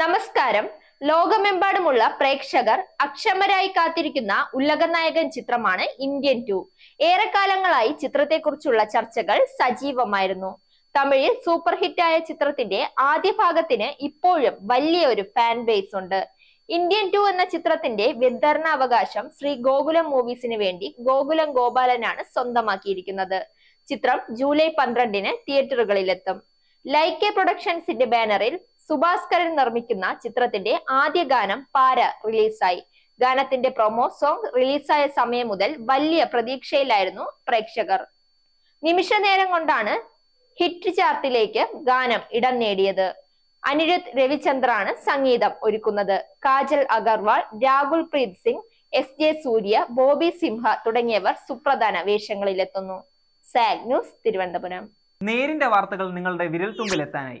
നമസ്കാരം. ലോകമെമ്പാടുമുള്ള പ്രേക്ഷകർ അക്ഷമരായി കാത്തിരിക്കുന്ന ഉലകനായകൻ ചിത്രമാണ് ഇന്ത്യൻ ടു. ഏറെക്കാലങ്ങളായി ചിത്രത്തെക്കുറിച്ചുള്ള ചർച്ചകൾ സജീവമായിരുന്നു. തമിഴിൽ സൂപ്പർ ഹിറ്റായ ചിത്രത്തിന്റെ ആദ്യ ഭാഗത്തിന് ഇപ്പോഴും വലിയ ഒരു ഫാൻ ബേസ് ഉണ്ട്. ഇന്ത്യൻ ടു എന്ന ചിത്രത്തിന്റെ വിതരണാവകാശം ശ്രീ ഗോകുലം മൂവീസിന് വേണ്ടി ഗോകുലം ഗോപാലനാണ് സ്വന്തമാക്കിയിരിക്കുന്നത്. ചിത്രം ജൂലൈ പന്ത്രണ്ടിന് തിയേറ്ററുകളിലെത്തും ലൈക്കെ പ്രൊഡക്ഷൻസിന്റെ ബാനറിൽ സുഭാസ്കരൻ നിർമ്മിക്കുന്ന ചിത്രത്തിന്റെ ആദ്യ ഗാനം പാര റിലീസായി. ഗാനത്തിന്റെ പ്രൊമോ സോങ് റിലീസായ സമയം മുതൽ വലിയ പ്രതീക്ഷയിലായിരുന്നു പ്രേക്ഷകർ. നിമിഷ നേരം കൊണ്ടാണ് ഹിറ്റ് ചാർട്ടിലേക്ക് ഗാനം ഇടം നേടിയത്. അനിരുദ്ധ് രവിചന്ദ്രാണ് സംഗീതം ഒരുക്കുന്നത്. കാജൽ അഗർവാൾ രാഹുൽ പ്രീത് സിംഗ് എസ് ജെ സൂര്യ ബോബി സിംഹ തുടങ്ങിയവർ സുപ്രധാന വേഷങ്ങളിലെത്തുന്നു. Zag news Thiruvananthapuram. നേരിന്റെ വാർത്തകൾ നിങ്ങളുടെ വിരൽത്തുമ്പിലെത്താനായി.